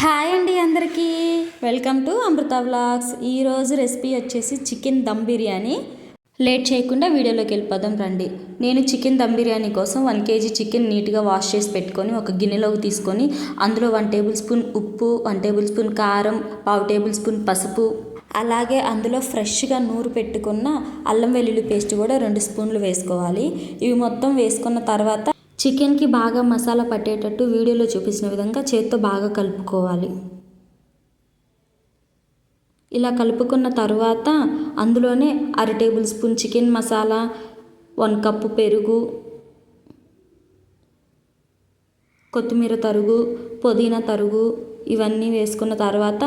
Hi అండి అందరికీ. Welcome to Amrutha vlogs. ఈరోజు రెసిపీ వచ్చేసి చికెన్ దమ్ బిర్యానీ. లేట్ చేయకుండా వీడియోలోకి వెళ్ళిపోదాం రండి. నేను చికెన్ దమ్ బిర్యానీ కోసం వన్ కేజీ చికెన్ నీట్గా వాష్ చేసి పెట్టుకొని ఒక గిన్నెలోకి తీసుకొని అందులో వన్ టేబుల్ స్పూన్ ఉప్పు వన్ టేబుల్ స్పూన్ కారం పావు టేబుల్ స్పూన్ పసుపు అలాగే అందులో ఫ్రెష్గా నూరు పెట్టుకున్న అల్లం వెల్లుల్లి పేస్ట్ కూడా రెండు స్పూన్లు వేసుకోవాలి. ఇవి మొత్తం వేసుకున్న తర్వాత చికెన్కి బాగా మసాలా పట్టేటట్టు వీడియోలో చూపించిన విధంగా చేత్తో బాగా కలుపుకోవాలి. ఇలా కలుపుకున్న తర్వాత అందులోనే అర tablespoon chicken masala one cup పెరుగు కొత్తిమీర తరుగు పుదీనా తరుగు ఇవన్నీ వేసుకున్న తర్వాత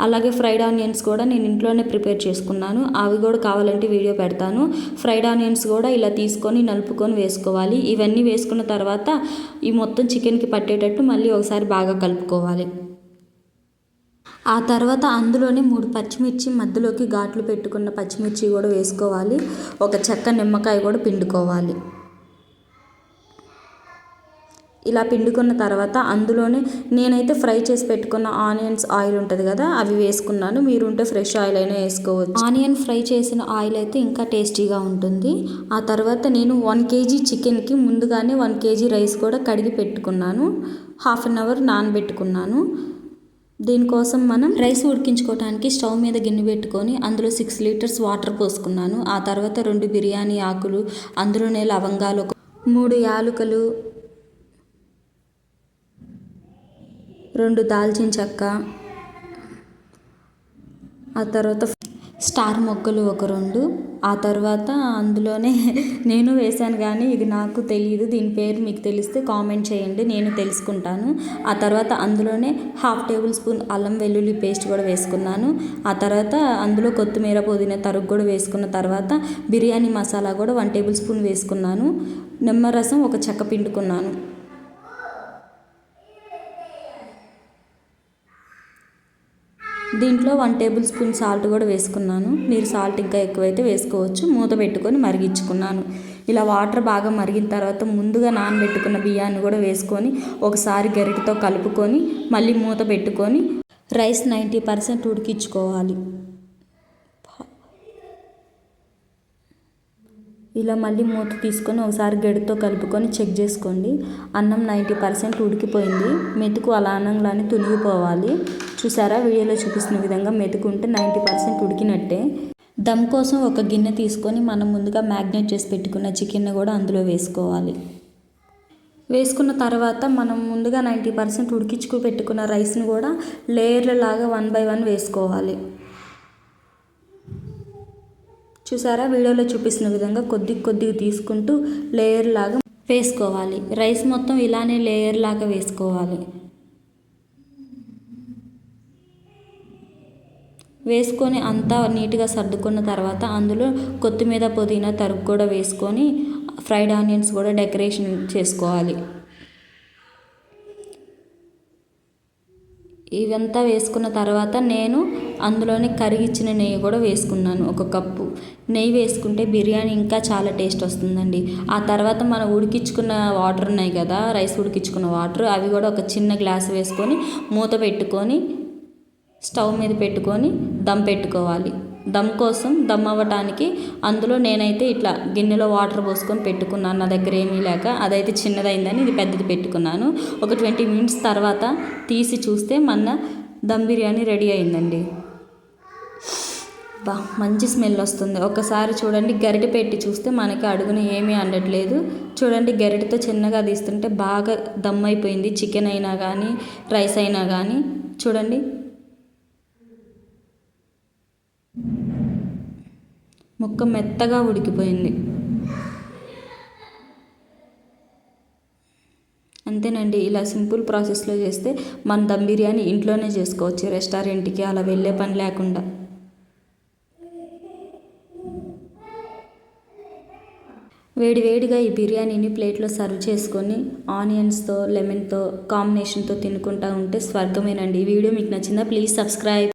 అలాగే ఫ్రైడ్ ఆనియన్స్ కూడా నేను ఇంట్లోనే ప్రిపేర్ చేసుకున్నాను. అవి కూడా కావాలంటే వీడియో పెడతాను. ఫ్రైడ్ ఆనియన్స్ కూడా ఇలా తీసుకొని నలుపుకొని వేసుకోవాలి. ఇవన్నీ వేసుకున్న తర్వాత ఈ మొత్తం చికెన్కి పట్టేటట్టు మళ్ళీ ఒకసారి బాగా కలుపుకోవాలి. ఆ తర్వాత అందులోనే మూడు పచ్చిమిర్చి మధ్యలోకి ఘాట్లు పెట్టుకున్న పచ్చిమిర్చి కూడా వేసుకోవాలి. ఒక చెక్క నిమ్మకాయ కూడా పిండుకోవాలి. ఇలా పిండుకున్న తర్వాత అందులోనే నేనైతే ఫ్రై చేసి పెట్టుకున్న ఆనియన్స్ ఆయిల్ ఉంటుంది కదా అవి వేసుకున్నాను. మీరు ఉంటే ఫ్రెష్ ఆయిల్ అయినా వేసుకోవచ్చు. ఆనియన్ ఫ్రై చేసిన ఆయిల్ అయితే ఇంకా టేస్టీగా ఉంటుంది. ఆ తర్వాత నేను వన్ కేజీ చికెన్కి ముందుగానే వన్ కేజీ రైస్ కూడా కడిగి పెట్టుకున్నాను. హాఫ్ అన్ అవర్ నానబెట్టుకున్నాను. దీనికోసం మనం రైస్ ఉడికించుకోవడానికి స్టవ్ మీద గిన్నె పెట్టుకొని అందులో సిక్స్ లీటర్స్ వాటర్ పోసుకున్నాను. ఆ తర్వాత రెండు బిర్యానీ ఆకులు అందులోనే లవంగాలు మూడు యాలుకలు రెండు దాల్చిన చెక్క ఆ తర్వాత స్టార్ మొగ్గలు ఒక రెండు. ఆ తర్వాత అందులోనే నేను వేశాను కానీ ఇది నాకు తెలియదు దీని పేరు మీకు తెలిస్తే కామెంట్ చేయండి నేను తెలుసుకుంటాను. ఆ తర్వాత అందులోనే హాఫ్ టేబుల్ స్పూన్ అల్లం వెల్లుల్లి పేస్ట్ కూడా వేసుకున్నాను. ఆ తర్వాత అందులో కొత్తిమీర పుదీనా తరుగు కూడా వేసుకున్న తర్వాత బిర్యానీ మసాలా కూడా వన్ టేబుల్ స్పూన్ వేసుకున్నాను. నిమ్మరసం ఒక చెక్క పిండుకున్నాను. దీంట్లో వన్ టేబుల్ స్పూన్ సాల్ట్ కూడా వేసుకున్నాను. మీరు సాల్ట్ ఇంకా ఎక్కువైతే వేసుకోవచ్చు. మూత పెట్టుకొని మరిగించుకున్నాను. ఇలా వాటర్ బాగా మరిగిన తర్వాత ముందుగా నానబెట్టుకున్న బియ్యాన్ని కూడా వేసుకొని ఒకసారి గరిటతో కలుపుకొని మళ్ళీ మూత పెట్టుకొని రైస్ నైంటీ పర్సెంట్ ఉడికించుకోవాలి. ఇలా మళ్ళీ మూత తీసుకొని ఒకసారి గడితో కలుపుకొని చెక్ చేసుకోండి. అన్నం నైంటీ పర్సెంట్ ఉడికిపోయింది. మెతుకు అలా అన్నంలానే తునిగిపోవాలి. చూసారా? వీడియోలో చూపిస్తున్న విధంగా మెతుకు ఉంటే నైంటీ పర్సెంట్ ఉడికినట్టే. దమ్ కోసం ఒక గిన్నె తీసుకొని మనం ముందుగా మ్యాగ్నేట్ చేసి పెట్టుకున్న చికెన్ కూడా అందులో వేసుకోవాలి. వేసుకున్న తర్వాత మనం ముందుగా నైంటీ పర్సెంట్ ఉడికించుకు పెట్టుకున్న రైస్ని కూడా లేయర్ల లాగా వన్ బై వన్ వేసుకోవాలి. చూసారా? వీడియోలో చూపిస్తున్న విధంగా కొద్ది కొద్దిగా తీసుకుంటూ లేయర్ లాగా వేసుకోవాలి. రైస్ మొత్తం ఇలానే లేయర్ లాగా వేసుకోవాలి. వేసుకొని అంతా నీట్గా సర్దుకున్న తర్వాత అందులో కొత్తిమీర పుదీనా తరుగు కూడా వేసుకొని ఫ్రైడ్ ఆనియన్స్ కూడా డెకరేషన్ చేసుకోవాలి. ఇవంతా వేసుకున్న తర్వాత నేను అందులోని కరిగిచ్చిన నెయ్యి కూడా వేసుకున్నాను ఒక కప్పు. నెయ్యి వేసుకుంటే బిర్యానీ ఇంకా చాలా టేస్ట్ వస్తుందండి. ఆ తర్వాత మనం ఉడికించుకున్న వాటర్ ఉన్నాయి కదా రైస్ ఉడికించుకున్న వాటర్ అవి కూడా ఒక చిన్న గ్లాస్ వేసుకొని మూత పెట్టుకొని స్టవ్ మీద పెట్టుకొని దమ్ పెట్టుకోవాలి. దమ్ కోసం దమ్ అవ్వటానికి అందులో నేనైతే ఇట్లా గిన్నెలో వాటర్ పోసుకొని పెట్టుకున్నాను. నా దగ్గర ఏమీ లేక అదైతే చిన్నదైందని ఇది పెద్దది పెట్టుకున్నాను. ఒక ట్వంటీ మినిట్స్ తర్వాత తీసి చూస్తే మన దమ్ బిర్యానీ రెడీ అయిందండి. బా మంచి స్మెల్ వస్తుంది. ఒకసారి చూడండి గరిటె పెట్టి చూస్తే మనకి అడుగున ఏమీ అండట్లేదు. చూడండి గరిటెతో చిన్నగా తీస్తుంటే బాగా దమ్ అయిపోయింది. చికెన్ అయినా కానీ రైస్ అయినా కానీ చూడండి ముక్క మెత్తగా ఉడికిపోయింది. అంతేనండి ఇలా సింపుల్ ప్రాసెస్లో చేస్తే మన దమ్ బిర్యానీ ఇంట్లోనే చేసుకోవచ్చు రెస్టారెంట్కి అలా వెళ్ళే పని లేకుండా. వేడివేడిగా ఈ బిర్యానీని ప్లేట్లో సర్వ్ చేసుకొని ఆనియన్స్తో లెమన్తో కాంబినేషన్తో తినుకుంటూ ఉంటే స్వర్గమేనండి. ఈ వీడియో మీకు నచ్చిందా ప్లీజ్ సబ్స్క్రైబ్.